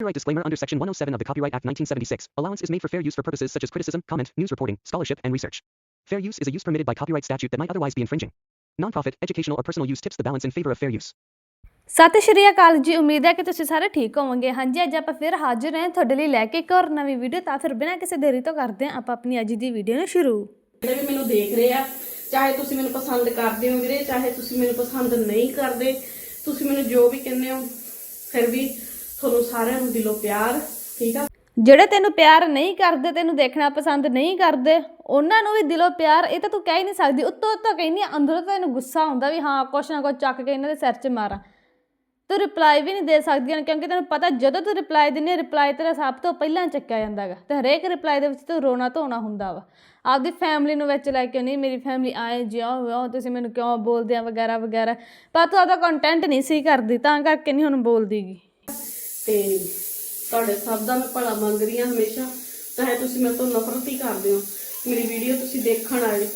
Copyright disclaimer under Section 107 of the Copyright Act 1976. Allowance is made for fair use for purposes such as criticism, comment, news reporting, scholarship, and research. Fair use is a use permitted by copyright statute that might otherwise be infringing. Nonprofit, educational, or personal use tips the balance in favor of fair use. ਸਤਿ ਸ਼੍ਰੀ ਅਕਾਲ ਜੀ ਉਮੀਦ ਹੈ ਕਿ ਤੁਸੀਂ ਸਾਰੇ ਠੀਕ ਹੋਵੋਗੇ ਹਾਂਜੀ ਅੱਜ ਆਪਾਂ ਫਿਰ ਹਾਜ਼ਰ ਹਾਂ ਤੁਹਾਡੇ ਲਈ ਲੈ ਕੇ ਇੱਕ ਹੋਰ ਨਵੀਂ ਵੀਡੀਓ ਤਾਂ ਫਿਰ ਬਿਨਾਂ ਕਿਸੇ ਦੇਰੀ ਤੋਂ ਕਰਦੇ ਹਾਂ ਆਪਾਂ ਆਪਣੀ ਅੱਜ ਦੀ ਵੀਡੀਓ ਨੂੰ ਸ਼ੁਰੂ ਜਿਹੜੇ ਵੀ ਮੈਨੂੰ ਦੇਖ ਰਹੇ ਆ ਚਾਹੇ ਤੁਸੀਂ ਮੈਨੂੰ ਪਸੰਦ ਕਰਦੇ ਹੋ ਵੀਰੇ ਚਾਹੇ ਤੁਸੀਂ ਮੈਨੂੰ ਪਸੰਦ ਨਹੀਂ ਕਰਦੇ ਤੁਸੀਂ ਮੈਨੂੰ ਜੋ ਵੀ ਕਹਿੰਦੇ ਹੋ ਫਿਰ ਵੀ ਤੁਹਾਨੂੰ ਸਾਰਿਆਂ ਨੂੰ ਦਿਲੋਂ ਪਿਆਰ, ਠੀਕ ਆ? ਜਿਹੜੇ ਤੈਨੂੰ ਪਿਆਰ ਨਹੀਂ ਕਰਦੇ, ਤੈਨੂੰ ਦੇਖਣਾ ਪਸੰਦ ਨਹੀਂ ਕਰਦੇ, ਉਹਨਾਂ ਨੂੰ ਵੀ ਦਿਲੋਂ ਪਿਆਰ, ਇਹ ਤਾਂ ਤੂੰ ਕਹਿ ਹੀ ਨਹੀਂ ਸਕਦੀ। ਉੱਤੋਂ ਉੱਤੋਂ ਕਹਿੰਦੀ ਅੰਦਰੋਂ ਤਾਂ ਤੈਨੂੰ ਗੁੱਸਾ ਆਉਂਦਾ ਵੀ ਹਾਂ, ਕੁਛ ਨਾ ਕੁਛ ਚੱਕ ਕੇ ਇਹਨਾਂ ਦੇ ਸਿਰ 'ਚ ਮਾਰਾਂ। ਤੂੰ ਰਿਪਲਾਈ ਵੀ ਨਹੀਂ ਦੇ ਸਕਦੀਆਂ, ਕਿਉਂਕਿ ਤੈਨੂੰ ਪਤਾ ਜਦੋਂ ਤੂੰ ਰਿਪਲਾਈ ਦਿੰਦੀ ਰਿਪਲਾਈ ਤੇਰਾ ਸਭ ਤੋਂ ਪਹਿਲਾਂ ਚੱਕਿਆ ਜਾਂਦਾ ਹੈਗਾ। ਤੇ ਹਰੇਕ ਰਿਪਲਾਈ ਦੇ ਵਿੱਚ ਤੂੰ ਰੋਣਾ ਧੋਣਾ ਹੁੰਦਾ ਵਾ। ਆਪਦੀ ਫੈਮਿਲੀ ਨੂੰ ਵਿੱਚ ਲੈ ਕੇ ਨਹੀਂ ਮੇਰੀ ਫੈਮਿਲੀ ਆਏ, ਜਿਉਂ ਵਿਉਂ, ਤੁਸੀਂ ਮੈਨੂੰ ਕਿਉਂ ਬੋਲਦੇ ਆ? ਵਗੈਰਾ ਵਗੈਰਾ। ਪਰ ਤੂੰ ਆਪਦਾ ਕੰਟੈਂਟ ਨਹੀਂ ਸੀ ਕਰਦੀ, ਤਾਂ ਕਰਕੇ ਨਹੀਂ ਹੁਣ ਬੋਲਦੀਗੀ। ਤੇ ਤੁਹਾਡੇ ਸਭ ਦਾ ਮੈਂ ਭਲਾ ਮੰਗ ਰਹੀ ਹਾਂ ਹਮੇਸ਼ਾ। ਚਾਹੇ ਤੁਸੀਂ ਮੇਰੇ ਤੋਂ ਨਫ਼ਰਤ ਹੀ ਕਰਦੇ ਹੋ। ਮੇਰੀ ਵੀਡੀਓ ਤੁਸੀਂ ਦੇਖਣ ਆਏ।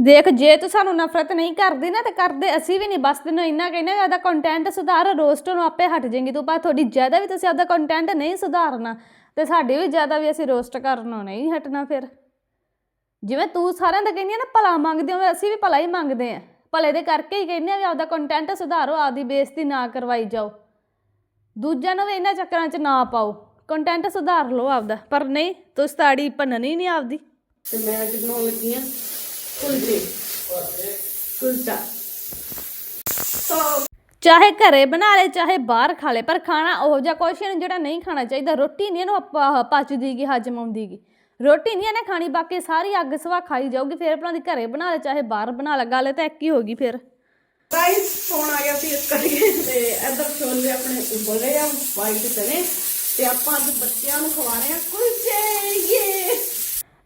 ਦੇਖ, ਜੇ ਤੂੰ ਸਾਨੂੰ ਨਫ਼ਰਤ ਨਹੀਂ ਕਰਦੀ ਨਾ, ਤੇ ਕਰਦੇ ਅਸੀਂ ਵੀ ਨਹੀਂ। ਬਸ ਤੈਨੂੰ ਇੰਨਾ ਕਹਿੰਦੇ ਵੀ ਆਪਦਾ ਕੰਟੈਂਟ ਸੁਧਾਰ ਰੋਸਟ ਨੂੰ ਆਪੇ ਹਟ ਜਾਏਗੀ। ਤੂੰ ਪਰ ਤੁਹਾਡੀ ਜ਼ਿਆਦਾ ਵੀ ਤੁਸੀਂ ਆਪਦਾ ਕੰਟੈਂਟ ਨਹੀਂ ਸੁਧਾਰਨਾ, ਤੇ ਸਾਡੇ ਵੀ ਜ਼ਿਆਦਾ ਵੀ ਅਸੀਂ ਰੋਸਟ ਕਰਨੋਂ ਨਹੀਂ ਹਟਣਾ ਫਿਰ। ਜਿਵੇਂ ਤੂੰ ਸਾਰਿਆਂ ਦਾ ਕਹਿੰਦੀ ਆ ਨਾ, ਭਲਾ ਮੰਗਦੇ ਹੋ, ਅਸੀਂ ਵੀ ਭਲਾ ਹੀ ਮੰਗਦੇ ਆ। ਭਲੇ ਦੇ ਕਰਕੇ ਹੀ ਕਹਿੰਦੇ ਆ ਵੀ ਆਪਦਾ ਕੰਟੈਂਟ ਸੁਧਾਰੋ, ਆਪਦੀ ਬੇਇੱਜ਼ਤੀ ਨਾ ਕਰਵਾਈ ਜਾਓ। ਦੂਜਿਆਂ ਨੂੰ ਵੀ ਇਹਨਾਂ ਚੱਕਰਾਂ 'ਚ ਨਾ ਪਾਓ। ਕੰਟੈਂਟ ਸੁਧਾਰ ਲਓ ਆਪਦਾ। ਪਰ ਨਹੀਂ ਤੁਸੀਂ ਤਾੜੀ ਭੰਨਣੀ ਨਹੀਂ ਆਪਦੀ। ਤੇ ਮੈਂ ਅੱਜ ਬਣਾਉਣ ਲੱਗੀ ਆ ਕੁਲਚੇ ਕੁਲਚਾ ਚਾਹੇ ਘਰੇ ਬਣਾ ਲੈ ਚਾਹੇ ਬਾਹਰ ਖਾ ਲੈ ਪਰ ਖਾਣਾ ਉਹ ਜਿਹਾ ਕੁਛ ਨਹੀਂ ਜਿਹੜਾ ਨਹੀਂ ਖਾਣਾ ਚਾਹੀਦਾ। ਰੋਟੀ ਨਹੀਂ ਇਹਨੂੰ ਆਪਾਂ ਆਹ ਪਚਦੀਗੀ ਹਜਮ ਆਉਂਦੀਗੀ ਰੋਟੀ ਨਹੀਂ ਇਹਨੇ ਖਾਣੀ ਬਾਕੀ ਸਾਰੀ ਅੱਗ ਸਵਾ ਖਾਈ ਜਾਊਗੀ। ਫਿਰ ਆਪਣਾ ਦੀ ਘਰੇ ਬਣਾ ਲੈ ਚਾਹੇ ਬਾਹਰ ਬਣਾ ਲੈ। ਗੱਲ ਤਾਂ ਇੱਕ ਹੀ ਹੋਗੀ ਫਿਰ। ਗਾਇਸ ਫੋਨ ਆ ਗਿਆ ਸੀ ਇਸ ਕਰਕੇ ਤੇ ਇੱਧਰ ਛੋਲੇ ਆਪਣੇ ਉਬਲ ਰਹੇ ਆ ਵਾਈਟ ਚਨੇ ਤੇ ਆਪਾਂ ਅੱਜ ਬੱਚਿਆਂ ਨੂੰ ਖਵਾ ਰਹੇ ਆ ਕੁਲਚੇ ਯੇ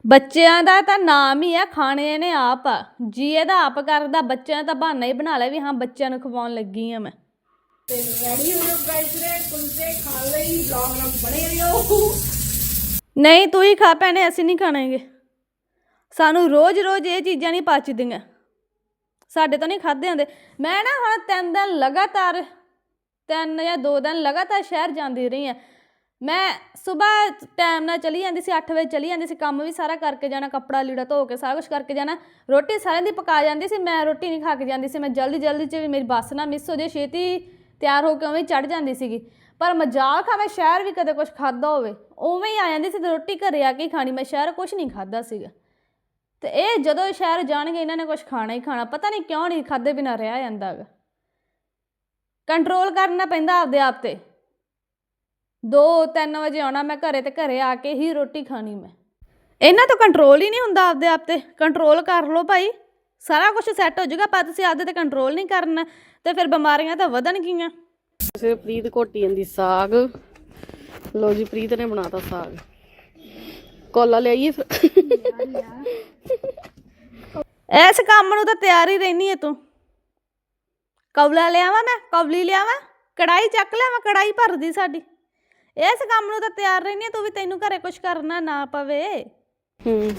ਬੱਚਿਆਂ ਦਾ ਤਾਂ ਨਾਮ ਹੀ ਆ ਖਾਣੇ ਇਹਨੇ ਆਪ ਆ। ਜੀ ਇਹਦਾ ਆਪ ਕਰਦਾ ਬੱਚਿਆਂ ਦਾ ਬਹਾਨਾ ਹੀ ਬਣਾ ਲਿਆ ਵੀ ਹਾਂ ਬੱਚਿਆਂ ਨੂੰ ਖਵਾਉਣ ਲੱਗੀ ਆ ਮੈਂ। ਤੇ ਰੈਡੀ ਹੋ ਜਾਓ ਗਾਇਸ ਰੇ ਕੁਲਚੇ ਖਾਣ ਲਈ ਵਲੌਗ ਨਾਲ ਬਣੇ ਰਹੋ। ਨਹੀਂ ਤੂੰ ਹੀ ਖਾ ਪੈਣੇ ਅਸੀਂ ਨਹੀਂ ਖਾਣਾਂਗੇ ਸਾਨੂੰ ਰੋਜ਼-ਰੋਜ਼ ਇਹ ਚੀਜ਼ਾਂ ਨਹੀਂ ਪਚਦੀਆਂ। ਸਾਡੇ ਤੋਂ ਨਹੀਂ ਖਾਦੇ ਹੁੰਦੇ ਮੈਂ ਨਾ ਹੁਣ ਤਿੰਨ ਦਿਨ ਲਗਾਤਾਰ, ਤਿੰਨ ਜਾਂ ਦੋ ਦਿਨ ਲਗਾਤਾਰ ਸ਼ਹਿਰ ਜਾਂਦੀ ਰਹੀ ਆ। ਮੈਂ ਸਵੇਰ ਟਾਈਮ ਨਾਲ ਚਲੀ ਜਾਂਦੀ ਸੀ 8 ਵਜੇ ਚਲੀ ਜਾਂਦੀ ਸੀ, ਕੰਮ ਵੀ ਸਾਰਾ ਕਰਕੇ ਜਾਣਾ, ਕੱਪੜਾ ਲੀੜਾ ਧੋ ਕੇ ਸਾਰਾ ਕੁਝ ਕਰਕੇ ਜਾਣਾ। ਰੋਟੀ ਸਾਰਿਆਂ ਦੀ ਪਕਾ ਜਾਂਦੀ ਸੀ, ਮੈਂ ਰੋਟੀ ਨਹੀਂ ਖਾ ਕੇ ਜਾਂਦੀ ਸੀ। ਮੈਂ ਜਲਦੀ ਜਲਦੀ ਚ ਵੀ ਮੇਰੀ ਬੱਸ ਨਾ ਮਿਸ ਹੋ ਜੇ, ਛੇਤੀ ਤਿਆਰ ਹੋ ਕੇ ਉਵੇਂ ਚੜ ਜਾਂਦੀ ਸੀਗੀ। ਪਰ ਮਜ਼ਾਕ ਖਾ ਮੈਂ ਸ਼ਹਿਰ ਵੀ ਕਦੇ ਕੁਝ ਖਾਦਾ ਹੋਵੇ, ਉਵੇਂ ਹੀ ਆ ਜਾਂਦੀ ਸੀ ਤੇ ਰੋਟੀ ਘਰੇ ਆ ਕੇ ਹੀ ਖਾਣੀ, ਮੈਂ ਸ਼ਹਿਰ ਕੁਝ ਨਹੀਂ ਖਾਦਾ ਸੀਗਾ। ਤੇ ਇਹ ਜਦੋਂ ਸ਼ਹਿਰ ਜਾਣਗੇ, ਇਹਨਾਂ ਨੇ ਕੁਝ ਖਾਣਾ ਹੀ ਖਾਣਾ। ਪਤਾ ਨਹੀਂ ਕਿਉਂ ਨਹੀਂ ਖਾਦੇ ਬਿਨਾ ਰਿਹਾ ਜਾਂਦਾ ਹੈਗਾ ਕੰਟਰੋਲ ਕਰਨਾ ਪੈਂਦਾ ਆਪਦੇ ਆਪ ਤੇ। 2-3 ਵਜੇ ਆਉਣਾ ਮੈਂ ਘਰੇ ਤੇ ਘਰੇ ਆ ਕੇ ਹੀ ਰੋਟੀ ਖਾਣੀ ਮੈਂ। ਇਹਨਾਂ ਤੋਂ ਕੰਟਰੋਲ ਹੀ ਨਹੀਂ ਹੁੰਦਾ ਆਪਦੇ ਆਪ ਤੇ। ਕੰਟਰੋਲ ਕਰ ਲਓ ਭਾਈ। ਸਾਰਾ ਕੁਝ ਸੈੱਟ ਹੋ ਜਾਊਗਾ, ਪਰ ਤੁਸੀਂ ਆਪਦੇ ਤੇ ਕੰਟਰੋਲ ਨਹੀਂ ਕਰਨਾ। ਤੇ ਫਿਰ ਬਿਮਾਰੀਆਂ ਤਾਂ ਵਧਣਗੀਆਂ। ਸੇ ਪ੍ਰੀਤ ਘੋਟੀ ਜਾਂਦੀ ਸਾਗ। ਲੋ ਜੀ, ਪ੍ਰੀਤ ਨੇ ਬਣਾਤਾ ਸਾਗ। ਕੋਲਾ ਲਿਆਈਏ ਫਿਰ। ਇਸ ਕੰਮ ਨੂੰ ਤਾਂ ਤਿਆਰ ਹੀ ਰਹਿਨੀ ਹੈ ਤੂੰ। ਕੌਲਾ ਲਿਆਵਾਂ ਮੈਂ ਕੌਲੀ ਲਿਆਵਾਂ ਕੜਾਈ ਚੱਕ ਲਿਆਵਾਂ ਕੜਾਈ ਭਰਦੀ ਸਾਡੀ। ਇਸ ਕੰਮ ਨੂੰ ਤਾਂ ਤਿਆਰ ਰਹਿਨੀ ਹੈ ਤੂੰ ਵੀ ਤੈਨੂੰ ਘਰੇ ਕੁਝ ਕਰਨਾ ਨਾ ਪਵੇ। ਹੂੰ।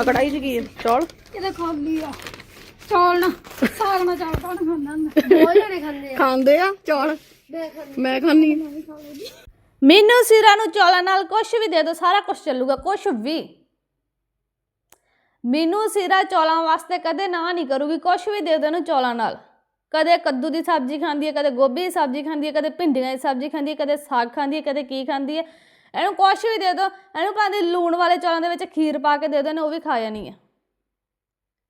ਆ ਕੜਾਈ ਚ ਕੀ ਹੈ ਚੌਲ? ਕਿਤੇ ਖਾਲੀ ਆ। ਚੌਲ ਨਾ ਸਾਗ ਨਾ ਚੌਲ ਕੌਣ ਖਾਂਦਾ ਹੁੰਦਾ ਦੋ ਜਣੇ ਖਾਂਦੇ ਆ। ਖਾਂਦੇ ਆ ਚੌਲ? ਮੈਂ ਖਾਣੀ ਮੈਨੂੰ ਸਿਰਾਂ ਨੂੰ ਚੌਲਾਂ ਨਾਲ ਕੁਝ ਵੀ ਦੇ ਦੋ ਸਾਰਾ ਕੁਝ ਚੱਲੂਗਾ ਕੁਝ ਵੀ। ਮੈਨੂੰ ਸਿਰਾ ਚੌਲਾਂ ਵਾਸਤੇ ਕਦੇ ਨਾ ਨਹੀਂ ਕਰੂਗੀ ਕੁਝ ਵੀ ਦੇ ਦੋ ਇਹਨੂੰ ਚੌਲਾਂ ਨਾਲ। ਕਦੇ ਕੱਦੂ ਦੀ ਸਬਜ਼ੀ ਖਾਂਦੀ ਹੈ, ਕਦੇ ਗੋਭੀ ਦੀ ਸਬਜ਼ੀ ਖਾਂਦੀ ਹੈ, ਕਦੇ ਭਿੰਡੀਆਂ ਦੀ ਸਬਜ਼ੀ ਖਾਂਦੀ ਹੈ, ਕਦੇ ਸਾਗ ਖਾਂਦੀ ਹੈ, ਕਦੇ ਕੀ ਖਾਂਦੀ ਹੈ। ਇਹਨੂੰ ਕੁਝ ਵੀ ਦੇ ਦੋ ਇਹਨੂੰ ਭਾਵੇਂ ਲੂਣ ਵਾਲੇ ਚੌਲਾਂ ਦੇ ਵਿੱਚ ਖੀਰ ਪਾ ਕੇ ਦੇ ਦਿਓ, ਇਹਨੇ ਉਹ ਵੀ ਖਾ ਜਾਣੀ ਹੈ।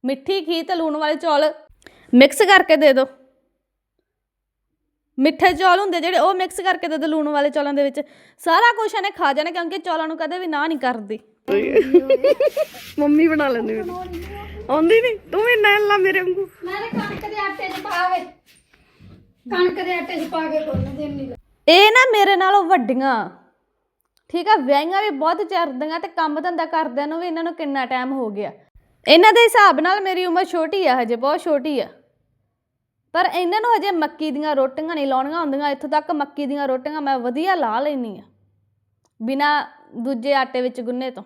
ਮਿੱਠੀ ਖੀਰ ਤੇ ਲੂਣ ਵਾਲੇ ਚੌਲ ਮਿਕਸ ਕਰਕੇ ਦੇ ਦੋ ਮਿੱਠੇ ਚੌਲ ਹੁੰਦੇ ਜਿਹੜੇ ਉਹ ਮਿਕਸ ਕਰਕੇ ਦੇ ਦੋ ਲੂਣ ਵਾਲੇ ਚੌਲਾਂ ਦੇ ਵਿੱਚ ਸਾਰਾ ਕੁਝ ਇਹਨੇ ਖਾ ਜਾਣਾ ਕਿਉਂਕਿ ਚੌਲਾਂ ਨੂੰ ਕਦੇ ਵੀ ਨਾ ਨਹੀਂ ਕਰਦੀ। ਮੰਮੀ ਬਣਾ ਲੈਂਦੀ ਮੈਨੂੰ ਆਉਂਦੀ ਨਹੀਂ ਤੂੰ ਵੀ ਨੈਣ ਲਾ ਮੇਰੇ ਵਾਂਗੂ। ਮੈਂ ਕਣਕ ਦੇ ਆਟੇ 'ਚ ਪਾ ਕੇ ਕਣਕ ਦੇ ਆਟੇ 'ਚ ਪਾ ਕੇ ਗੁੰਨ ਦੇਣੀ ਇਹ ਨਾ ਮੇਰੇ ਨਾਲੋਂ ਵੱਡੀਆਂ। ਠੀਕ ਆ ਵਿਆਹੀਆਂ ਵੀ ਬਹੁਤ ਚਿਰਦੀਆਂ ਤੇ ਕੰਮ ਧੰਦਾ ਕਰਦਿਆਂ ਨੂੰ ਵੀ ਇਹਨਾਂ ਨੂੰ ਕਿੰਨਾ ਟਾਈਮ ਹੋ ਗਿਆ। ਇਹਨਾਂ ਦੇ ਹਿਸਾਬ ਨਾਲ ਮੇਰੀ ਉਮਰ ਛੋਟੀ ਆ ਹਜੇ ਬਹੁਤ ਛੋਟੀ ਆ। ਪਰ ਇਹਨਾਂ ਨੂੰ ਹਜੇ ਮੱਕੀ ਦੀਆਂ ਰੋਟੀਆਂ ਨਹੀਂ ਲਾਉਣੀਆਂ ਹੁੰਦੀਆਂ। ਇੱਥੋਂ ਤੱਕ ਮੱਕੀ ਦੀਆਂ ਰੋਟੀਆਂ ਮੈਂ ਵਧੀਆ ਲਾ ਲੈਣੀ ਆ ਬਿਨਾ ਦੂਜੇ ਆਟੇ ਵਿੱਚ ਗੁੰਨੇ ਤੋਂ।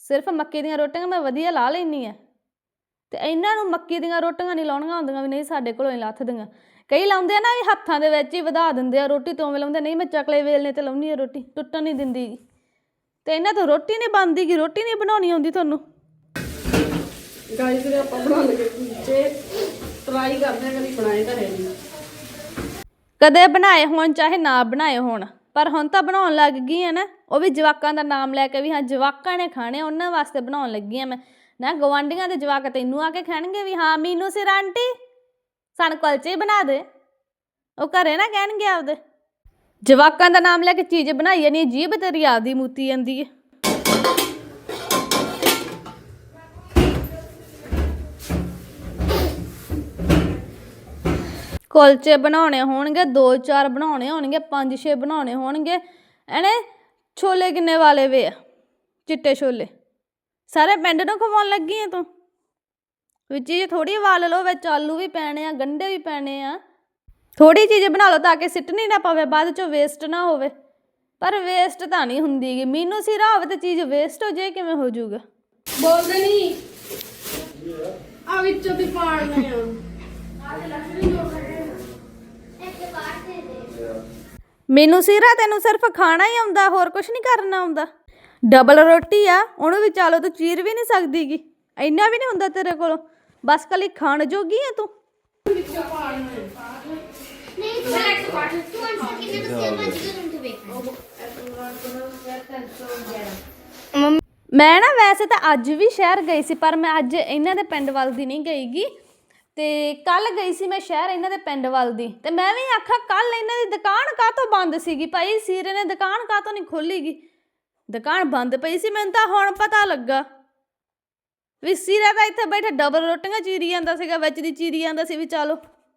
ਸਿਰਫ ਮੱਕੀ ਦੀਆਂ ਰੋਟੀਆਂ ਮੈਂ ਵਧੀਆ ਲਾ ਲੈਣੀ ਆ ਤੇ ਇਹਨਾਂ ਨੂੰ ਮੱਕੀ ਦੀਆਂ ਰੋਟੀਆਂ ਨਹੀਂ ਲਾਉਣੀਆਂ ਹੁੰਦੀਆਂ ਵੀ ਨਹੀਂ ਸਾਡੇ ਕੋਲੋਂ ਹੀ ਲੱਥਦੀਆਂ। ਕਈ ਲਾਉਂਦੇ ਆ ਨਾ ਵੀ ਹੱਥਾਂ ਦੇ ਵਿੱਚ ਹੀ ਵਧਾ ਦਿੰਦੇ ਆ ਰੋਟੀ, ਤੋਂ ਉਵੇਂ ਲਾਉਂਦੇ ਨਹੀਂ ਮੈਂ ਚਕਲੇ ਵੇਲਨੇ ਤੇ ਲਾਉਣੀ ਆ ਰੋਟੀ, ਟੁੱਟਣ ਨਹੀਂ ਦਿੰਦੀ। ਗੀ। ਤੇ ਇਹਨਾਂ ਤੋਂ ਰੋਟੀ ਨਹੀਂ ਬਣਦੀ ਗੀ, ਰੋਟੀ ਨਹੀਂ ਬਣਾਉਣੀ ਆਉਂਦੀ ਤੁਹਾਨੂੰ। ਗਾਇਸ ਵੀਰੇ ਆਪਾਂ ਬਣਾਉਣ ਲੱਗੇ ਕੁਲਚੇ। ਟਰਾਈ ਕਰਦੇ ਹਾਂ ਕਦੀ ਬਣਾਏ ਘਰੇ ਨਹੀਂ ਕਦੇ ਬਣਾਏ ਹੋਣ ਚਾਹੇ ਨਾ ਬਣਾਏ ਹੋਣ ਪਰ ਹੁਣ ਤਾਂ ਬਣਾਉਣ ਲੱਗ ਗਈ ਆ ਨਾ। ਉਹ ਵੀ ਜਵਾਕਾਂ ਦਾ ਨਾਮ ਲੈ ਕੇ ਵੀ ਹਾਂ ਜਵਾਕਾਂ ਨੇ ਖਾਣੇ ਆ, ਉਹਨਾਂ ਵਾਸਤੇ ਬਣਾਉਣ ਲੱਗੀ ਆ ਮੈਂ। ਨਾ ਗਵਾਂਢੀਆਂ ਦੇ ਜਵਾਕ ਤੈਨੂੰ ਆ ਕੇ ਖਾਣਗੇ ਵੀ ਹਾਂ ਮੀਨੂ ਸਿਰ ਆਂਟੀ ਸਾਨੂੰ ਕੁਲਚੇ ਹੀ ਬਣਾ ਦੇ। ਉਹ ਘਰੇ ਨਾ ਕਹਿਣਗੇ ਆਪਦੇ। ਜਵਾਕਾਂ ਦਾ ਨਾਮ ਲੈ ਕੇ ਚੀਜ਼ ਬਣਾਈ ਨਹੀਂ ਜੀਬ ਤੇਰੀ ਆਪਦੀ ਮੂਤੀ ਜਾਂਦੀ ਹੈ ਕੁਲਚੇ ਬਣਾਉਣੇ ਹੋਣਗੇ, ਦੋ ਚਾਰ ਬਣਾਉਣੇ ਹੋਣਗੇ, ਪੰਜ ਛੇ ਬਣਾਉਣੇ ਹੋਣਗੇ। ਇਹਨੇ ਛੋਲੇ ਕਿੰਨੇ ਵਾਲੇ ਵੇ ਆ? ਚਿੱਟੇ ਛੋਲੇ। ਸਾਰੇ ਪਿੰਡ ਨੂੰ ਖਵਾਉਣ ਲੱਗੀ ਆ ਤੂੰ? ਵਿੱਚ ਇਹ ਥੋੜੀ ਵਾਲ ਲਓ, ਵਿੱਚ ਆਲੂ ਵੀ ਪੈਣੇ ਆ ਗੰਢੇ ਵੀ ਪੈਣੇ ਆ। ਥੋੜੀ ਚੀਜ਼ ਬਣਾ ਲਓ ਤਾਂ ਕਿ ਸਿੱਟਣੀ ਨਾ ਪਵੇ, ਬਾਅਦ ਚੋਂ ਵੇਸਟ ਨਾ ਹੋਵੇ। ਪਰ ਵੇਸਟ ਤਾਂ ਨਹੀਂ ਹੁੰਦੀ ਮੈਨੂੰ ਮੀਨੂ ਸਿਰਾ ਹੋਵੇ ਤੇ ਚੀਜ਼ ਵੇਸਟ ਹੋ ਜਾਏ ਕਿਵੇਂ ਹੋ ਜਾਊਗਾ? ਬੋਲਦੇ ਨਹੀਂ ਆ ਵਿੱਚੋਂ ਦੀ ਪਾੜਨੇ ਆ ਮੈਨੂੰ ਸਿਰਾ ਤੈਨੂੰ ਸਿਰਫ ਖਾਣਾ ਹੀ ਆਉਂਦਾ, ਹੋਰ ਕੁਝ ਨਹੀਂ ਕਰਨਾ ਆਉਂਦਾ। ਡਬਲ ਰੋਟੀ ਆ, ਉਹਨੂੰ ਵੀ ਚਾਲੋ, ਤੂੰ ਚੀਰ ਵੀ ਨਹੀਂ ਸਕਦੀਗੀ। ਇੰਨਾ ਵੀ ਨਹੀਂ ਹੁੰਦਾ ਤੇਰੇ ਕੋਲ। ਬਸ ਕੱਲੀ ਖਾਣ ਜੋਗੀ ਆ ਤੂੰ। ਮੈਂ ਮੈਂ ਨਾ ਵੈਸੇ ਤਾਂ ਅੱਜ ਵੀ ਸ਼ਹਿਰ ਗਈ ਸੀ, ਪਰ ਮੈਂ ਅੱਜ ਇਹਨਾਂ ਦੇ ਪਿੰਡ ਵੱਲ ਦੀ ਨਹੀਂ ਗਈਗੀ। ਤੇ ਕੱਲ ਗਈ ਸੀ ਮੈਂ ਸ਼ਹਿਰ ਇਹਨਾਂ ਦੇ ਪਿੰਡ ਵੱਲ ਦੀ ਤੇ ਮੈਂ ਵੀ ਆਖਾ ਕੱਲ ਇਹਨਾਂ ਦੀ ਦੁਕਾਨ ਕਾਹਤੋਂ ਬੰਦ ਸੀਗੀ? ਭਾਈ ਸੀਰੇ ਨੇ ਦੁਕਾਨ ਕਾਹਤੋਂ ਨਹੀਂ ਖੋਲੀਗੀ ਦੁਕਾਨ ਬੰਦ ਪਈ ਸੀ ਮੈਨੂੰ ਤਾਂ ਹੁਣ ਪਤਾ ਲੱਗਾ ਵੀ ਸੀਰਾ ਤਾਂ ਇੱਥੇ ਬੈਠਾ ਡਬਲ ਰੋਟੀਆਂ ਚੀਰੀ ਜਾਂਦਾ ਸੀਗਾ ਵਿੱਚ ਦੀ ਚੀਰੀ ਜਾਂਦਾ ਸੀ ਵੀ ਚਲੋ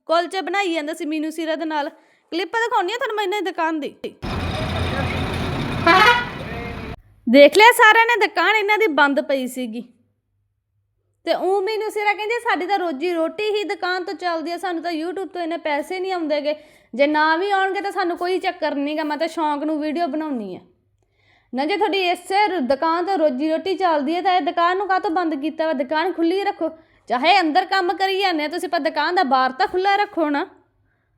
ਕੁਲਚੇ ਬਣਾਈ ਜਾਂਦਾ ਸੀ ਮੀਨੂ ਸੀਰਾ ਦੇ ਨਾਲ। ਕਲਿੱਪ ਦਿਖਾਉਣੀ ਆ ਤੁਹਾਨੂੰ ਮੈਂ ਇਹਨਾਂ ਦੀ ਦੁਕਾਨ ਦੀ? ਦੇਖ ਲਿਆ ਸਾਰਿਆਂ ਨੇ ਦੁਕਾਨ ਇਹਨਾਂ ਦੀ ਬੰਦ ਪਈ ਸੀਗੀ। ਤੇ ਉਹ ਮੈਨੂੰ ਸਿਰਾ ਕਹਿੰਦੇ ਸਾਡੀ ਤਾਂ ਰੋਜੀ ਰੋਟੀ ਹੀ ਦੁਕਾਨ ਤੋਂ ਚੱਲਦੀ ਆ, ਸਾਨੂੰ ਤਾਂ YouTube ਤੋਂ ਇਹਨੇ ਪੈਸੇ ਨਹੀਂ ਆਉਂਦੇਗੇ ਜੇ ਨਾ ਵੀ ਆਉਣਗੇ ਤਾਂ ਸਾਨੂੰ ਕੋਈ ਚੱਕਰ ਨਹੀਂਗਾ ਮੈਂ ਤਾਂ ਸ਼ੌਂਕ ਨੂੰ ਵੀਡੀਓ ਬਣਾਉਣੀ ਆ। ਨਾ ਜੇ ਤੁਹਾਡੀ ਇਸੇ ਰ- ਦੁਕਾਨ ਤੋਂ ਰੋਜੀ ਰੋਟੀ ਚੱਲਦੀ ਹੈ ਤਾਂ ਇਹ ਦੁਕਾਨ ਨੂੰ ਕਾਹਤੋਂ ਬੰਦ ਕੀਤਾ ਵਾ? ਦੁਕਾਨ ਖੁੱਲੀ ਰੱਖੋ। ਚਾਹੇ ਅੰਦਰ ਕੰਮ ਕਰੀ ਜਾਂਦੇ ਆ, ਤੁਸੀਂ ਪਰ ਦੁਕਾਨ ਦਾ ਬਾਹਰ ਤਾਂ ਖੁੱਲਾ ਰੱਖੋ ਨਾ।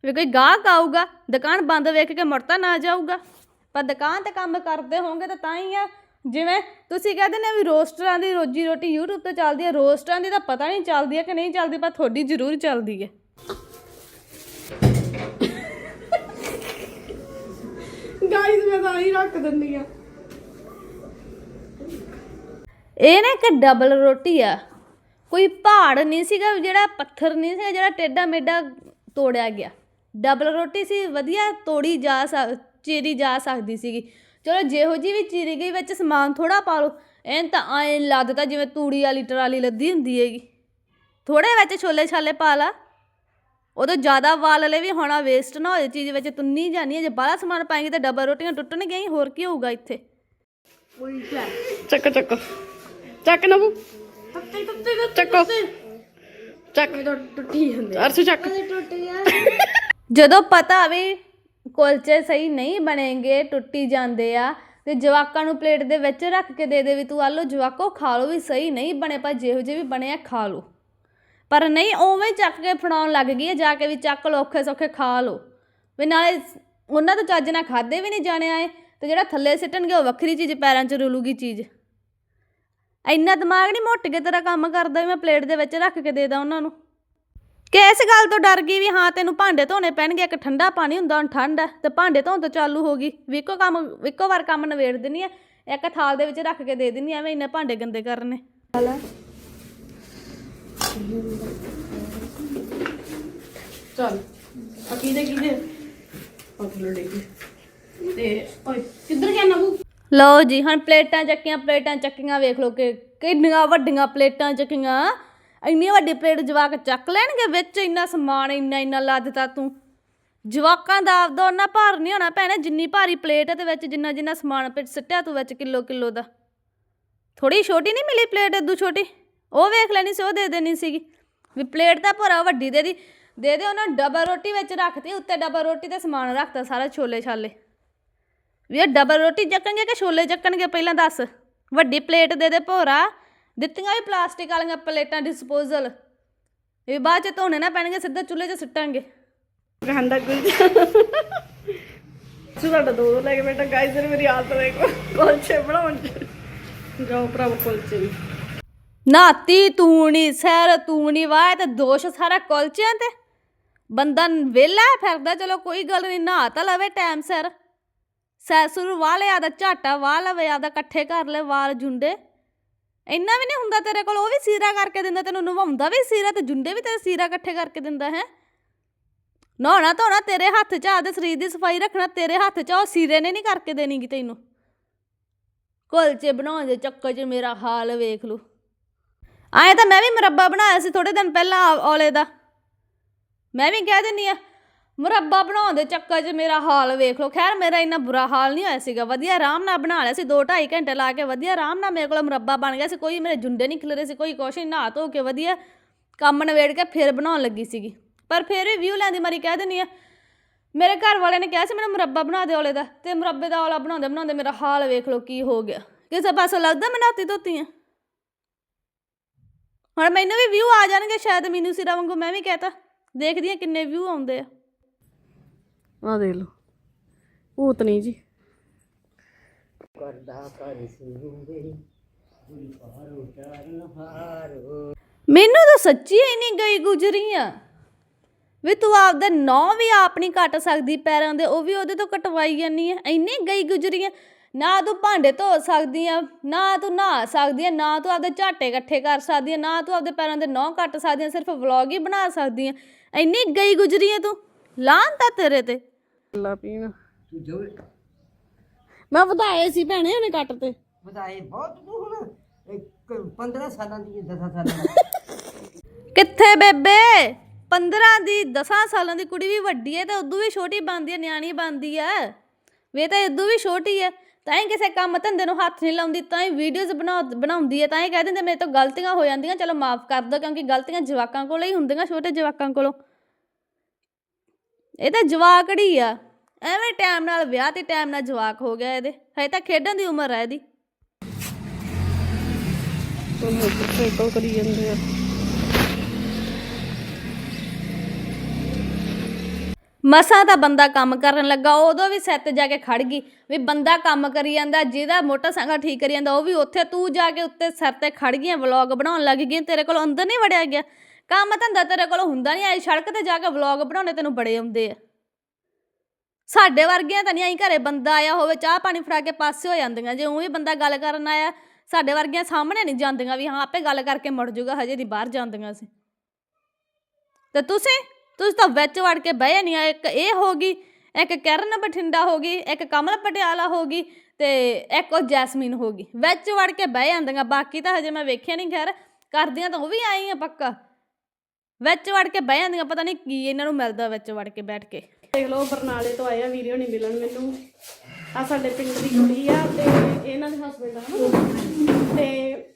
ਵੀ ਕੋਈ ਗਾਹਕ ਆਊਗਾ, ਦੁਕਾਨ ਬੰਦ ਵੇਖ ਕੇ ਮੁੜ ਤਾਂ ਨਾ ਜਾਊਗਾ। ਪਰ ਦੁਕਾਨ ਤੇ ਕੰਮ ਕਰਦੇ ਹੋਵੋਗੇ ਤਾਂ ਤਾਂ ਹੀ ਆ ਜਿਵੇਂ ਤੁਸੀਂ ਕਹਿੰਦੇ ਨੇ ਵੀ ਰੋਸਟਰਾਂ ਦੀ ਰੋਜੀ ਰੋਟੀ YouTube ਤੇ ਚੱਲਦੀ ਹੈ ਰੋਸਟਰਾਂ ਦੀ ਤਾਂ ਪਤਾ ਨਹੀਂ ਚੱਲਦੀ ਹੈ ਕਿ ਨਹੀਂ ਚੱਲਦੀ ਪਰ ਤੁਹਾਡੀ ਜ਼ਰੂਰ ਚੱਲਦੀ ਹੈ। ਗਾਇਸ ਮੈਂ ਤਾਂ ਹੀ ਰੱਖ ਦਿੰਦੀ ਆ ਇਹ ਨਾ ਇੱਕ ਡਬਲ ਰੋਟੀ ਆ। ਕੋਈ ਪਹਾੜ ਨਹੀਂ ਸੀਗਾ ਜਿਹੜਾ ਪੱਥਰ ਨਹੀਂ ਸੀਗਾ ਜਿਹੜਾ ਟੇਡਾ ਮੇਡਾ ਤੋੜਿਆ ਗਿਆ। ਡਬਲ ਰੋਟੀ ਸੀ ਵਧੀਆ ਤੋੜੀ ਜਾ ਚੀਰੀ ਜਾ ਸਕਦੀ ਸੀਗੀ। ਚਲੋ ਜਿਹੋ ਜੀ ਵੀ ਚੀਰੀ ਗਈ ਵਿੱਚ ਸਮਾਨ ਥੋੜਾ ਪਾ ਲਓ ਐਂ ਤਾਂ ਐਂ ਲੱਗਦਾ ਜਿਵੇਂ ਤੂੜੀ ਵਾਲੀ ਟਰਾਲੀ ਲੱਦੀ ਹੁੰਦੀ ਹੈਗੀ। ਥੋੜੇ ਵਿੱਚ ਛੋਲੇ ਛਾਲੇ ਪਾ ਲਾ। ਉਦੋਂ ਜ਼ਿਆਦਾ ਵਾਲ ਲੈ ਵੀ ਹੋਣਾ ਵੇਸਟ ਨਾ ਹੋਏ ਚੀਜ਼ ਵਿੱਚ ਤੁੰਨੀ ਜਾਣੀ ਹੈ ਜੇ ਬਾਹਲਾ ਸਮਾਨ ਪਾਏਗੀ ਤਾਂ ਡਬਲ ਰੋਟੀਆਂ ਟੁੱਟਣਗੀਆਂ ਹੀ ਹੋਰ ਕੀ ਹੋਊਗਾ ਇੱਥੇ? ਚੱਕ ਚੱਕ। ਚੱਕ ਨਬੂ ਚੱਕੋ। ਚੱਕ। ਟੁੱਟੀ ਜਾਂਦੇ ਅਰਸ਼ ਚੱਕ। ਜਦੋਂ ਪਤਾ ਵੀ ਕੁਲਚੇ ਸਹੀ ਨਹੀਂ ਬਣੇਗੇ, ਟੁੱਟੀ ਜਾਂਦੇ ਆ। ਤੇ ਜਵਾਕਾਂ ਨੂੰ ਪਲੇਟ ਦੇ ਵਿੱਚ ਰੱਖ ਕੇ ਦੇ ਦੇ ਵੀ ਤੂੰ ਆ ਲਓ ਜਵਾਕੋ ਖਾ ਲਓ ਵੀ ਸਹੀ ਨਹੀਂ ਬਣੇ, ਪਰ ਜਿਹੋ ਜਿਹੇ ਵੀ ਬਣੇ ਆ ਖਾ ਲਓ। ਪਰ ਨਹੀਂ, ਉਵੇਂ ਚੱਕ ਕੇ ਫੜਾਉਣ ਲੱਗ ਗਈ ਹੈ ਜਾ ਕੇ ਵੀ ਚੱਕ ਲਓ, ਔਖੇ ਸੌਖੇ ਖਾ ਲਓ। ਵੀ ਨਾਲੇ ਉਹਨਾਂ ਤੋਂ ਚੱਜ ਨਾਲ ਖਾਦੇ ਵੀ ਨਹੀਂ ਜਾਣੇ ਆਏ, ਤੇ ਜਿਹੜਾ ਥੱਲੇ ਸਿੱਟਣਗੇ ਉਹ ਵੱਖਰੀ ਚੀਜ਼, ਪੈਰਾਂ 'ਚ ਰੁਲੂਗੀ ਚੀਜ਼। ਇੰਨਾ ਦਿਮਾਗ ਨਹੀਂ, ਮੋਟ ਕੇ ਤੇਰਾ ਕੰਮ ਕਰਦਾ ਵੀ ਮੈਂ ਪਲੇਟ ਦੇ ਵਿੱਚ ਰੱਖ ਕੇ ਦੇ ਦਾਂ ਉਹਨਾਂ ਨੂੰ। ਕਿ ਇਸ ਗੱਲ ਤੋਂ ਡਰ ਗਈ ਵੀ ਹਾਂ ਤੈਨੂੰ ਭਾਂਡੇ ਧੋਣੇ ਪੈਣਗੇ ਇੱਕ ਠੰਡਾ ਪਾਣੀ ਹੁੰਦਾ ਹੁਣ ਠੰਡ ਹੈ ਤੇ ਭਾਂਡੇ ਧੋਣ ਤੋਂ ਚਾਲੂ ਹੋ ਗਈ। ਵੀ ਇੱਕੋ ਕੰਮ ਇੱਕੋ ਵਾਰ ਕੰਮ ਨਵੇੜ ਦਿੰਨੀ ਆ ਇੱਕ ਥਾਲ ਦੇ ਵਿੱਚ ਰੱਖ ਕੇ ਦੇ ਦਿੰਨੀ ਐਵੇਂ ਇੰਨੇ ਭਾਂਡੇ ਗੰਦੇ ਕਰਨੇ। ਚੱਲ ਆ ਕਿਹਦੇ ਕਿਹਦੇ? ਪਤਲੋ ਡੇ ਤੇ ਓਏ ਕਿੱਧਰ ਗਿਆ ਨਬੂ ਲਓ ਜੀ ਹੁਣ ਪਲੇਟਾਂ ਚੱਕੀਆਂ ਪਲੇਟਾਂ ਚੱਕੀਆਂ ਵੇਖ ਲਓ ਕਿ ਕਿੰਨੀਆਂ ਵੱਡੀਆਂ ਪਲੇਟਾਂ ਚੱਕੀਆਂ। ਇੰਨੀ ਵੱਡੀ ਪਲੇਟ ਜਵਾਕ ਚੱਕ ਲੈਣਗੇ ਵਿੱਚ, ਇੰਨਾ ਸਮਾਨ, ਇੰਨਾ ਇੰਨਾ ਲੱਦਤਾ ਤੂੰ ਜਵਾਕਾਂ ਦਾ ਆਪਦਾ ਉਹਨਾਂ ਭਾਰ ਨਹੀਂ ਹੋਣਾ ਭੈਣੇ, ਜਿੰਨੀ ਭਾਰੀ ਪਲੇਟ ਹੈ ਤੇ ਵਿੱਚ ਜਿੰਨਾ ਜਿੰਨਾ ਸਮਾਨ ਪਿੱਟ ਸਿੱਟਿਆ ਤੂੰ ਵਿੱਚ ਕਿਲੋ ਕਿਲੋ ਦਾ। ਥੋੜੀ ਛੋਟੀ ਨਹੀਂ ਮਿਲੀ ਪਲੇਟ ਇਦੂ ਛੋਟੀ? ਉਹ ਵੇਖ ਲੈਣੀ ਸੀ, ਉਹ ਦੇ ਦੇਣੀ ਸੀਗੀ। ਵੀ ਪਲੇਟ ਤਾਂ ਭਰਾ ਵੱਡੀ ਦੇ ਦੀ, ਦੇ ਦੇ ਉਹਨਾਂ ਡਬਲ ਰੋਟੀ ਵਿੱਚ ਰੱਖਤੀ, ਉੱਤੇ ਡਬਲ ਰੋਟੀ ਤੇ ਸਮਾਨ ਰੱਖਤਾ ਸਾਰਾ ਛੋਲੇ ਛਾਲੇ। ਵੀ ਇਹ ਡਬਲ ਰੋਟੀ ਚੱਕਣਗੇ ਕਿ ਛੋਲੇ ਚੱਕਣਗੇ ਪਹਿਲਾਂ ਦੱਸ? ਵੱਡੀ ਪਲੇਟ ਦੇ ਦੇ ਭੋਰਾ। ਦਿੱਤੀਆਂ ਵੀ ਪਲਾਸਟਿਕ ਵਾਲੀਆਂ ਪਲੇਟਾਂ ਡਿਸਪੋਜ਼ਲ ਇਹ ਬਾਅਦ ਚ ਧੋਣੇ ਨਾ ਪੈਣਗੇ ਸਿੱਧਾ ਚੁੱਲ੍ਹੇ 'ਚ ਸਿੱਟਾਂਗੇ। ਖਾਂਦਾ ਕੁਲਚਾ ਤੁਹਾਡਾ ਦੋ ਦੋ ਲੈ ਕੇ ਬੈਠਾ। ਗਾਇਸ ਨੇ ਮੇਰੀ ਆਦਤ ਦੇਖੋ ਕੁਲਚੇ ਬਣਾਉਣ ਜਾਓ ਭਰਾਵਾ ਕੁਲਚੇ ਨਾਤੀ ਤੂੰ ਨੀ ਸੈਰ ਤੂੰ ਨੀ ਵਾਹ ਤੇ ਦੋਸ਼ ਸਾਰਾ ਕੁਲਚਿਆਂ ਤੇ। ਬੰਦਾ ਵਿਹਲਾ ਫਿਰਦਾ ਚਲੋ ਕੋਈ ਗੱਲ ਨਹੀਂ ਨਹਾ ਤਾਂ ਲਵੇ ਟਾਈਮ ਸਿਰ। ਸੈਸੁਰ ਵਾਲੇ ਆਦਾ ਝਾਟਾ ਵਾਹ ਲਵੇ ਆਦਾ ਇਕੱਠੇ ਕਰ ਲੈ ਵਾਲ ਜੁੰਡੇ। ਇੰਨਾ ਵੀ ਨਹੀਂ ਹੁੰਦਾ ਤੇਰੇ ਕੋਲ ਉਹ ਵੀ ਸੀਰਾ ਕਰਕੇ ਦਿੰਦਾ ਤੈਨੂੰ ਨਵਾਉਂਦਾ ਵੀ ਸੀਰਾ ਤੇ ਜੁੰਡੇ ਵੀ ਤੇਰੇ ਸੀਰਾ ਇਕੱਠੇ ਕਰਕੇ ਦਿੰਦਾ ਹੈ? ਨਹਾਉਣਾ ਧੋਣਾ ਤੇਰੇ ਹੱਥ 'ਚ ਆਦੇ ਸਰੀਰ ਦੀ ਸਫ਼ਾਈ ਰੱਖਣਾ ਤੇਰੇ ਹੱਥ 'ਚ ਆ, ਉਹ ਸੀਰੇ ਨੇ ਨਹੀਂ ਕਰਕੇ ਦੇਣੀ ਗੀ ਤੈਨੂੰ। ਕੁਲਚੇ ਬਣਾਉਣ ਦੇ ਚੱਕਰ 'ਚ ਮੇਰਾ ਹਾਲ ਵੇਖ ਲਓ ਆਏ ਤਾਂ ਮੈਂ ਵੀ ਮੁਰੱਬਾ ਬਣਾਇਆ ਸੀ ਥੋੜੇ ਦਿਨ ਪਹਿਲਾਂ ਔ- ਔਲੇ ਦਾ। ਮੈਂ ਵੀ ਕਹਿ ਦਿੰਨੀ ਆ ਮੁਰੱਬਾ ਬਣਾਉਣ ਦੇ ਚੱਕਰ 'ਚ ਮੇਰਾ ਹਾਲ ਵੇਖ ਲਓ। ਖੈਰ, ਮੇਰਾ ਇੰਨਾ ਬੁਰਾ ਹਾਲ ਨਹੀਂ ਹੋਇਆ ਸੀਗਾ। ਵਧੀਆ ਆਰਾਮ ਨਾਲ ਬਣਾ ਲਿਆ ਸੀ 2.5 ਘੰਟੇ ਲਾ ਕੇ ਵਧੀਆ ਆਰਾਮ ਨਾਲ ਮੇਰੇ ਕੋਲ ਮੁਰੱਬਾ ਬਣ ਗਿਆ ਸੀ। ਕੋਈ ਮੇਰੇ ਜੁੰਡੇ ਨਹੀਂ ਖਿਲਰੇ ਸੀ, ਕੋਈ ਕੁਛ ਨਹੀਂ, ਨਹਾ ਧੋ ਕੇ ਵਧੀਆ ਕੰਮ ਨਵੇੜ ਕੇ ਫਿਰ ਬਣਾਉਣ ਲੱਗੀ ਸੀਗੀ। ਪਰ ਫਿਰ ਵੀ ਵਿਊ ਲੈਂਦੀ ਮਾਰੀ ਕਹਿ ਦਿੰਨੀ ਆ, ਮੇਰੇ ਘਰ ਵਾਲੇ ਨੇ ਕਿਹਾ ਸੀ, ਮੈਨੂੰ ਮੁਰੱਬਾ ਬਣਾ ਦੇ ਔਲੇ ਦਾ। ਤੇ ਮੁਰੱਬੇ ਦਾ ਔਲਾ ਬਣਾਉਂਦੇ ਬਣਾਉਂਦੇ ਮੇਰਾ ਹਾਲ ਵੇਖ ਲਓ ਕੀ ਹੋ ਗਿਆ। ਕਿਸੇ ਪਾਸੋਂ ਲੱਗਦਾ ਮੈਂ ਨਾਤੀ ਧੋਤੀ ਆ? ਹੁਣ ਮੈਨੂੰ ਵੀ ਵਿਊ ਆ ਜਾਣਗੇ ਸ਼ਾਇਦ, ਮੈਨੂੰ ਸਿਰਾ ਵਾਂਗੂ ਮੈਂ ਵੀ ਕਹਤਾ। ਦੇਖਦੀ ਆ ਕਿੰਨੇ ਵਿਊ ਆਉਂਦੇ ਆ। ਆ ਦੇਖ ਲਓ। ਭੂਤ ਨਹੀਂ ਜੀ। ਮੈਨੂੰ ਤਾਂ ਸੱਚੀ ਹੀ ਨਹੀਂ ਗਈ ਗੁਜਰੀ ਆ ਵੀ ਤੂੰ ਆਪਦੇ ਨੌ ਵੀ ਆਪ ਨਹੀਂ ਕੱਟ ਸਕਦੀ ਪੈਰਾਂ ਦੇ ਉਹ ਵੀ ਉਹਦੇ ਤੋਂ ਕਟਵਾਈ ਜਾਨੀ ਆ। ਇੰਨੀ ਗਈ ਗੁਜਰੀ ਆ ਨਾ ਤੂੰ ਭਾਂਡੇ ਧੋ ਸਕਦੀ ਆ ਨਾ ਤੂੰ ਨਹਾ ਸਕਦੀ ਆ ਨਾ ਤੂੰ ਆਪਦੇ ਝਾਟੇ ਇਕੱਠੇ ਕਰ ਸਕਦੀ ਆ ਨਾ ਤੂੰ ਆਪਦੇ ਪੈਰਾਂ ਦੇ ਨੌ ਕੱਟ ਸਕਦੀ ਆ ਸਿਰਫ ਵਲੌਗ ਹੀ ਬਣਾ ਸਕਦੀ ਆ ਇੰਨੀ ਗਈ ਗੁਜਰੀ ਆ ਤੂੰ। ਲਾਂ ਤਾਂ ਤੇਰੇ ਤੇ। ਲਾ ਪੀਣ। ਮੈਂ ਵਧਾਏ ਸੀ ਭੈਣੇ ਉਹਨੇ ਕੱਟ ਤੇ। ਵਧਾਏ ਬਹੁਤ ਤੂੰ ਹੁਣ ਇੱਕ 15 ਸਾਲਾਂ ਦੀ 10 ਸਾਲਾਂ ਦੀ। ਕਿੱਥੇ ਬੇਬੇ? 15 ਦੀ 10 ਸਾਲਾਂ ਦੀ ਕੁੜੀ ਵੀ ਵੱਡੀ ਹੈ ਤੇ ਉਦੋਂ ਵੀ ਛੋਟੀ ਬਣਦੀ ਹੈ ਨਿਆਣੀ ਬਣਦੀ ਹੈ ਵੇ ਤਾਂ ਇਦੋਂ ਵੀ ਛੋਟੀ ਹੈ ਤਾਂ ਹੀ ਕਿਸੇ ਕੰਮ ਧੰਦੇ ਨੂੰ ਹੱਥ ਨਹੀਂ ਲਾਉਂਦੀ ਤਾਂ ਹੀ ਵੀਡੀਓਜ਼ ਬਣਾ ਬਣਾਉਂਦੀ ਹੈ ਤਾਂ ਹੀ ਕਹਿ ਦਿੰਦੇ ਮੇਰੇ ਤੋਂ ਗਲਤੀਆਂ ਹੋ ਜਾਂਦੀਆਂ ਚਲੋ ਮਾਫ ਕਰ ਦਿਓ ਕਿਉਂਕਿ ਗਲਤੀਆਂ ਜਵਾਕਾਂ ਕੋਲੋਂ ਹੀ ਹੁੰਦੀਆਂ ਛੋਟੇ ਜਵਾਕਾਂ ਕੋਲੋਂ। ਇਹ ਤਾਂ ਜਵਾਕੜੀ ਆ। ਐਵੇਂ ਟਾਈਮ ਨਾਲ ਵਿਆਹ ਤੇ ਟਾਈਮ ਨਾਲ ਜਵਾਕ ਹੋ ਗਿਆ ਇਹਦੇ। ਹਜੇ ਤਾਂ ਖੇਡਣ ਦੀ ਉਮਰ ਹੈ ਇਹਦੀ। ਕਰੀ ਜਾਂਦੇ ਆ। ਮਸਾਂ ਤਾਂ ਬੰਦਾ ਕੰਮ ਕਰਨ ਲੱਗਾ ਉਦੋਂ ਵੀ ਸੱਤ ਜਾ ਕੇ ਖੜ ਗਈ ਵੀ ਬੰਦਾ ਕੰਮ ਕਰੀ ਜਾਂਦਾ ਜਿਹਦਾ ਮੋਟਰਸਾਈਕਲ ਠੀਕ ਕਰੀ ਜਾਂਦਾ ਉਹ ਵੀ ਉੱਥੇ ਤੂੰ ਜਾ ਕੇ ਉੱਤੇ ਸਿਰ ਤੇ ਖੜ ਗਈ ਵਲੌਗ ਬਣਾਉਣ ਲੱਗ ਗਈ ਤੇਰੇ ਕੋਲ ਅੰਦਰ ਨਹੀਂ ਵੜਿਆ ਗਿਆ। ਕੰਮ ਧੰਦਾ ਤੇਰੇ ਕੋਲ ਹੁੰਦਾ ਨਹੀਂ ਆਈ ਸੜਕ ਤੇ ਜਾ ਕੇ ਵਲੌਗ ਬਣਾਉਣੇ ਤੈਨੂੰ ਬੜੇ ਆਉਂਦੇ ਆ। ਸਾਡੇ ਵਰਗੀਆਂ ਤਾਂ ਨਹੀਂ ਆਈ ਘਰੇ ਬੰਦਾ ਆਇਆ ਹੋਵੇ, ਚਾਹ ਪਾਣੀ ਫੜਾ ਕੇ ਪਾਸੇ ਹੋ ਜਾਂਦੀਆਂ, ਜੇ ਉਹ ਵੀ ਬੰਦਾ ਗੱਲ ਕਰਨ ਆਇਆ, ਸਾਡੇ ਵਰਗੀਆਂ ਸਾਹਮਣੇ ਨਹੀਂ ਜਾਂਦੀਆਂ ਵੀ ਹਾਂ, ਆਪੇ ਗੱਲ ਕਰਕੇ ਮੁੜ ਜੂਗਾ, ਹਜੇ ਦੀ ਬਾਹਰ ਜਾਂਦੀਆਂ ਸੀ ਤੇ ਤੁਸੀਂ ਤੁਸੀਂ ਤਾਂ ਵਿੱਚ ਵੜ ਕੇ ਬਹਿ ਨਹੀਂ ਆ ਇੱਕ ਇਹ ਹੋ ਗਈ, ਇੱਕ ਕਰਨ ਬਠਿੰਡਾ ਹੋ ਗਈ, ਇੱਕ ਕਮਲ ਪਟਿਆਲਾ ਹੋ ਗਈ, ਤੇ ਇੱਕ ਉਹ ਜੈਸਮੀਨ ਹੋ ਗਈ। ਵਿੱਚ ਵੜ ਕੇ ਬਹਿ ਜਾਂਦੀਆਂ, ਬਾਕੀ ਤਾਂ ਹਜੇ ਮੈਂ ਵੇਖਿਆ ਨਹੀਂ ਖੈਰ, ਕਰਦੀਆਂ ਤਾਂ ਉਹ ਵੀ ਆਈ ਆ ਪੱਕਾ। ਵਿੱਚ ਵੜ ਕੇ ਬਹਿ ਜਾਂਦੀਆਂ ਪਤਾ ਨਹੀਂ ਕੀ ਇਹਨਾਂ ਨੂੰ ਮਿਲਦਾ ਵਿੱਚ ਵੜ ਕੇ ਬੈਠ ਕੇ। ਦੇਖ ਲਓ ਬਰਨਾਲੇ ਤੋਂ ਆਏ ਆ ਵੀਡੀਓ ਨਹੀਂ ਮਿਲਣ ਮੈਨੂੰ। ਆ ਸਾਡੇ ਪਿੰਡ ਦੀ ਕੁੜੀ ਆ ਤੇ ਇਹਨਾਂ ਦੇ ਹਸਬੰਡ ਆ ਹਨਾ ਤੇ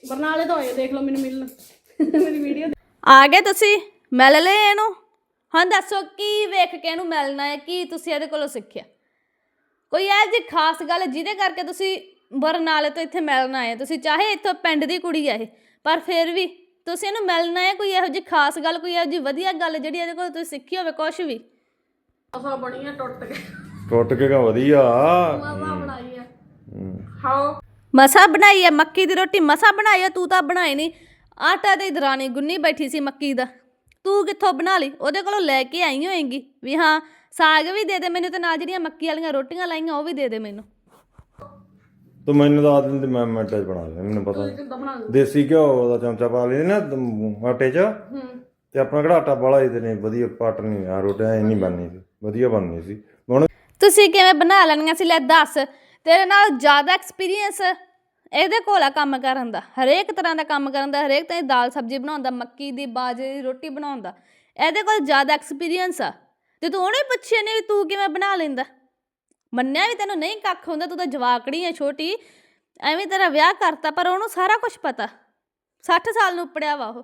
ਬਰਨਾਲੇ ਤੋਂ ਆਏ ਦੇਖ ਲਓ ਮੈਨੂੰ ਮਿਲਣ। ਮੇਰੀ ਵੀਡੀਓ ਆ ਗਏ ਤੁਸੀਂ? ਮਿਲ ਲਏ ਇਹਨੂੰ? ਹਾਂ ਦੱਸੋ ਕੀ ਵੇਖ ਕੇ ਇਹਨੂੰ ਮਿਲਣਾ ਹੈ? ਕੀ ਤੁਸੀਂ ਇਹਦੇ ਕੋਲੋਂ ਸਿੱਖਿਆ? ਕੋਈ ਇਹ ਜੀ ਖਾਸ ਗੱਲ ਜਿਹਦੇ ਕਰਕੇ ਤੁਸੀਂ ਬਰਨਾਲੇ ਤੋਂ ਇੱਥੇ ਮਿਲਣ ਆਏ। ਤੁਸੀਂ ਚਾਹੇ ਇੱਥੋਂ ਪਿੰਡ ਦੀ ਕੁੜੀ ਆ ਇਹ ਪਰ ਫਿਰ ਵੀ ਤੁਸੀਂ ਇਹਨੂੰ ਮਿਲਣਾ ਹੈ ਕੋਈ ਇਹੋ ਜੀ ਖਾਸ ਗੱਲ ਕੋਈ ਇਹੋ ਜੀ ਵਧੀਆ ਗੱਲ ਜਿਹੜੀ ਇਹਦੇ ਕੋਲ ਤੁਸੀਂ ਸਿੱਖੀ ਹੋਵੇ ਕੁਝ ਵੀ? ਆਹ ਬਣੀ ਆ ਟੁੱਟ ਕੇ। ਟੁੱਟ ਕੇ ਗਾ ਵਧੀਆ? ਮਾਵਾ ਬਣਾਈ ਆ। ਹਾਓ ਮਸਾ ਬਣਾਈ ਹੈ ਮੱਕੀ ਦੀ ਰੋਟੀ ਮਸਾ ਬਣਾਈ ਹੈ ਤੂੰ ਤਾਂ ਬਣਾਈ ਨਹੀਂ ਆਟਾ ਤੇ ਦਰਾਣੀ ਗੁੰਨੀ ਬੈਠੀ ਸੀ ਮੱਕੀ ਦਾ। ਤੂੰ ਕਿੱਥੋਂ ਬਣਾ ਲਈ? ਉਹਦੇ ਕੋਲੋਂ ਲੈ ਕੇ ਆਈ ਹੋਏਗੀ। ਵੀ ਹਾਂ ਸਾਗ ਵੀ ਦੇ ਦੇ ਮੈਨੂੰ ਤੇ ਨਾਲ ਜਿਹੜੀਆਂ ਮੱਕੀ ਵਾਲੀਆਂ ਰੋਟੀਆਂ ਲਾਈਆਂ ਉਹ ਵੀ ਦੇ ਦੇ ਮੈਨੂੰ। ਤੂੰ ਮੈਨੂੰ ਦੱਸ ਦਿੰਦੇ ਮੈਂ ਮਿੰਟਾਂ 'ਚ ਬਣਾ ਲਿਆ ਮੈਨੂੰ ਪਤਾ ਕਿੱਦਾਂ ਬਣਾ ਦੇਸੀ ਘਿਓ ਦਾ ਚਮਚਾ ਪਾ ਲਈ ਨਾ ਆਟੇ 'ਚ। ਹੂੰ। ਤੇ ਆਪਣਾ ਕਿਹੜਾ ਆਟਾ ਬਾਲਾ ਇਹਦੇ ਨੇ ਵਧੀਆ ਪਟਣੀ ਆ ਰੋਟੀਆਂ ਇੰਨੀ ਬਣਨੀ ਸੀ ਵਧੀਆ ਬਣਨੀ ਸੀ। ਹੁਣ ਤੁਸੀਂ ਕਿਵੇਂ ਬਣਾ ਲੈਣੀਆਂ ਸੀ ਲੈ ਦੱਸ। ਤੇਰੇ ਨਾਲ ਜ਼ਿਆਦਾ ਐਕਸਪੀਰੀਅੰਸ ਇਹਦੇ ਕੋਲ ਆ ਕੰਮ ਕਰਨ ਦਾ ਹਰੇਕ ਤਰ੍ਹਾਂ ਦਾ ਕੰਮ ਕਰਨ ਦਾ ਹਰੇਕ ਤਰ੍ਹਾਂ ਦੀ ਦਾਲ ਸਬਜ਼ੀ ਬਣਾਉਣ ਦਾ ਮੱਕੀ ਦੀ ਬਾਜਰੇ ਦੀ ਰੋਟੀ ਬਣਾਉਣ ਦਾ ਇਹਦੇ ਕੋਲ ਜ਼ਿਆਦਾ ਐਕਸਪੀਰੀਅੰਸ ਆ। ਤੇ ਤੂੰ ਉਹਨੇ ਪੁੱਛਿਆ ਨਹੀਂ ਵੀ ਤੂੰ ਕਿਵੇਂ ਬਣਾ ਲੈਂਦਾ। ਮੰਨਿਆ ਵੀ ਤੈਨੂੰ ਨਹੀਂ ਕੱਖ ਹੁੰਦਾ, ਤੂੰ ਤਾਂ ਜਵਾਕੜੀ ਐ ਛੋਟੀ। ਐਵੇਂ ਤੇਰਾ ਵਿਆਹ ਕਰਤਾ, ਪਰ ਉਹਨੂੰ ਸਾਰਾ ਕੁਝ ਪਤਾ। 60 ਸਾਲ ਨੂੰ ਉੱਪੜਿਆ ਵਾ ਉਹ।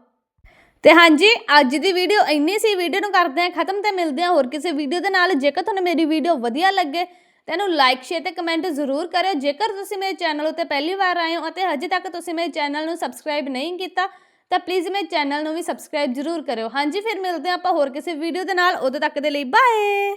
ਤੇ ਹਾਂਜੀ, ਅੱਜ ਦੀ ਵੀਡੀਓ ਇੰਨੀ ਸੀ, ਵੀਡੀਓ ਨੂੰ ਕਰਦੇ ਹਾਂ ਖਤਮ ਤੇ ਮਿਲਦੇ ਹਾਂ ਹੋਰ ਕਿਸੇ ਵੀਡੀਓ ਦੇ ਨਾਲ। ਜੇਕਰ ਤੁਹਾਨੂੰ ਮੇਰੀ ਵੀਡੀਓ ਵਧੀਆ ਲੱਗੇ ਤਾਂ ਇਹਨੂੰ ਲਾਈਕ ਸ਼ੇਅਰ ਤੇ ਕਮੈਂਟ ਜ਼ਰੂਰ ਕਰਿਓ। ਜੇਕਰ ਤੁਸੀਂ ਮੇਰੇ ਚੈਨਲ ਉੱਤੇ ਪਹਿਲੀ ਵਾਰ ਆਏ ਹੋ ਅਤੇ ਹਜੇ ਤੱਕ ਤੁਸੀਂ ਮੇਰੇ ਚੈਨਲ ਨੂੰ ਸਬਸਕ੍ਰਾਈਬ ਨਹੀਂ ਕੀਤਾ, ਤਾਂ ਪਲੀਜ਼ ਮੇਰੇ ਚੈਨਲ ਨੂੰ ਵੀ ਸਬਸਕ੍ਰਾਈਬ ਜ਼ਰੂਰ ਕਰਿਓ। ਹਾਂਜੀ, ਫਿਰ ਮਿਲਦੇ ਹਾਂ ਆਪਾਂ ਹੋਰ ਕਿਸੇ ਵੀਡੀਓ ਦੇ ਨਾਲ। ਉਦੋਂ ਤੱਕ ਦੇ ਲਈ ਬਾਏ